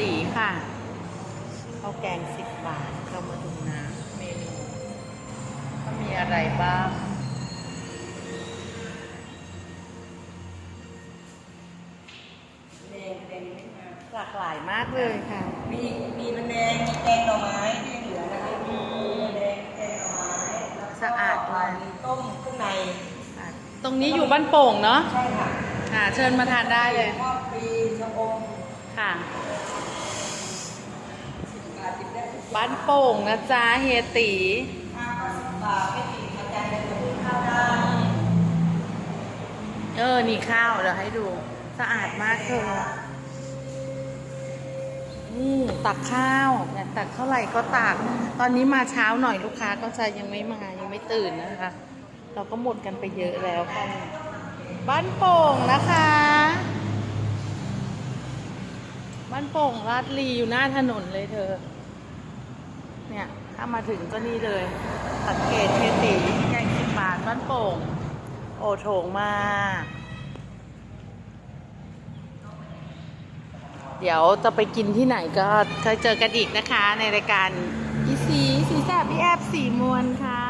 ตีค่ะข้าวแกงสิบบาทเรามาดูนะเมนูว่ามีอะไรบ้างแดงแดงไม่มาหลากหลายมากเลยค่ะ มีมีมันแดงมีแกงหน่อไม้ที่ยังเหลือนะคะมีมันแดงแกงหน่อไม้แล้วก็สะอาดด้วยมีต้มเครื่องใน ตรงนี้อยู่บ้านโป่งเนาะ ใช่ค่ะ ค่ะ เชิญมาทานได้เลยทอดฟรีชะอมค่ะ สิบบาทติดได้ทุก บ้านโป่งนะจ๊ะเฮียตีข้าวก็สิบบาทไม่ติดอาจารย์จะซื้อข้าวได้เออ นี่ข้าวเดี๋ยวให้ดู สะอาดมากเธอนี่ตักข้าวเนี่ยตักเท่าไหร่ก็ตัก ตอนนี้มาเช้าหน่อยลูกค้าก็จะยังไม่มายังไม่ตื่นนะคะ เราก็หมดกันไปเยอะแล้วค่ะบ้านโป่งนะคะ บ้านโป่งลาดลีอยู่หน้าถนนเลยเธอ เนี่ย ถ้ามาถึงก็นี่เลย สังเกตเทตีแกงสิบบาทบ้านโป่ง โอโถงมา เดี๋ยวจะไปกินที่ไหนก็เคยเจอกันอีกนะคะ ในรายการอีสีสีแสบพี่แอบสีมวลค่ะ